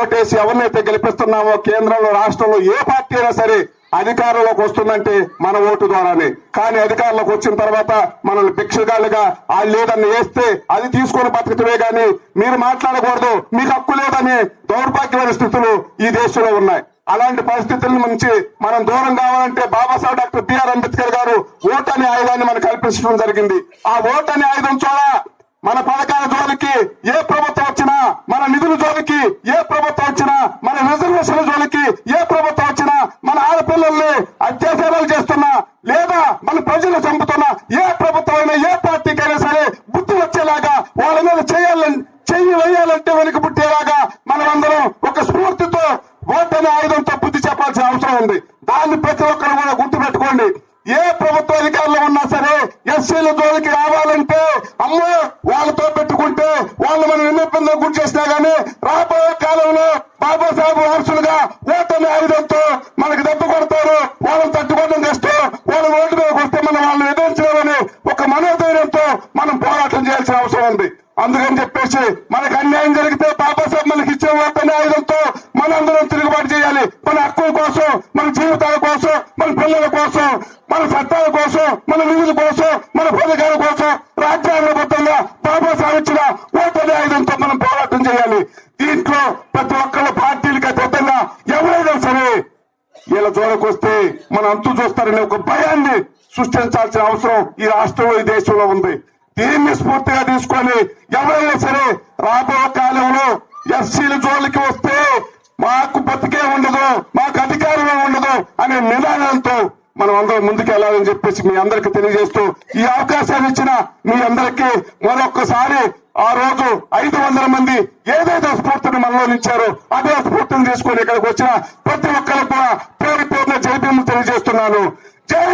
ఓటేసి ఎవరినైతే గెలిపిస్తున్నామో కేంద్రంలో రాష్ట్రంలో ఏ పార్టీ అయినా సరే అధికారంలోకి వస్తుందంటే మన ఓటు ద్వారానే. కానీ అధికారంలోకి వచ్చిన తర్వాత మనల్ని భిక్షగాళ్ళుగా ఆ లేదని వేస్తే అది తీసుకొని బతుకుతువే కానీ మీరు మాట్లాడకూడదు మీకు హక్కు లేదని దౌర్భాగ్యమైన స్థితులు ఈ దేశంలో ఉన్నాయి. అలాంటి పరిస్థితుల నుంచి మనం దూరం కావాలంటే బాబాసాహెబ్ డాక్టర్ బిఆర్ అంబేద్కర్ గారు ఓటు అనే ఆయుధాన్ని మనకు కల్పించడం జరిగింది. ఆ ఓటు అనే ఆయుధం చూడ మన పథకాల జోలికి ఏ ప్రభుత్వం జోలికి ఏ ప్రభుత్వం వచ్చినా మన రిజర్వేషన్ల జోలికి ఏ ప్రభుత్వం వచ్చినా మన ఆడపిల్లల్ని అత్యాచారాలు చేస్తున్నా లేదా మన ప్రజలు చంపుతున్నా ఏ ప్రభుత్వం అయినా ఏ పార్టీకైనా సరే బుద్ధి వచ్చేలాగా వాళ్ళ మీద చేయాలని చెయ్యి వేయాలంటే వెనుక పుట్టేలాగా మనమందరం ఒక స్ఫూర్తితో ఓటమి ఆయుధంతో బుద్ధి చెప్పాల్సిన అవసరం ఉంది. దాన్ని ప్రతి ఒక్కరు కూడా గుర్తు పెట్టుకోండి ఏ ప్రభుత్వ అధికారులు ఉన్నా సరే ఎస్సీల జోలికి రావాలంటే అమ్మో వాళ్ళతో పెట్టుకుంటే వాళ్ళు మనం ఎన్ని చేసినా గానీ రాబోయే కాలంలో బాబాసాహెబ్ వారసులుగా ఓటమి ఆయుధంతో మనకి దెబ్బ కొడతారు. వాళ్ళని తట్టుకోవడం కష్టం. వాళ్ళ ఓటు మీదకి వస్తే మనం వాళ్ళని ఎదిరించలేమని ఒక మనోధైర్యంతో మనం పోరాటం చేయాల్సిన అవసరం ఉంది. అందుకని చెప్పేసి మనకు అన్యాయం జరిగితే బాబాసాహెబ్ మనకి ఇచ్చే ఓటమి ఆయుధంతో మనందరం తిరుగుబాటు చేయాలి. మన హక్కుల కోసం మన జీవితాల కోసం మన పిల్లల కోసం మన చట్టాల కోసం మన నిధుల కోసం మన పథకాల కోసం రాజ్యాంగబద్ధంగా దీంట్లో ప్రతి ఒక్కళ్ళ పార్టీలకి అతీతంగా ఎవరైనా సరే వీళ్ళ జోడకొస్తే మన అంతు చూస్తారనే ఒక భయాన్ని సృష్టించాల్సిన అవసరం ఈ రాష్ట్రంలో ఈ దేశంలో ఉంది. దీన్ని స్ఫూర్తిగా తీసుకొని ఎవరైనా సరే రాబో కాలంలో ఎస్సీల జోలికి వస్తే మాకు బతికే ఉండదు మాకు అధికారమే ఉండదు అనే నిదానంతో మనం అందరం ముందుకు వెళ్ళాలని చెప్పేసి మీ అందరికి తెలియజేస్తూ ఈ అవకాశాన్ని ఇచ్చిన మీ అందరికీ మరొకసారి ఆ రోజు ఐదు వందల మంది ఏదైతే స్ఫూర్తిని మనలో ఇచ్చారో అదే స్ఫూర్తిని తీసుకొని ఇక్కడికి వచ్చిన ప్రతి ఒక్కరు కూడా పేరు పేరున జైభీములు తెలియజేస్తున్నాను. జై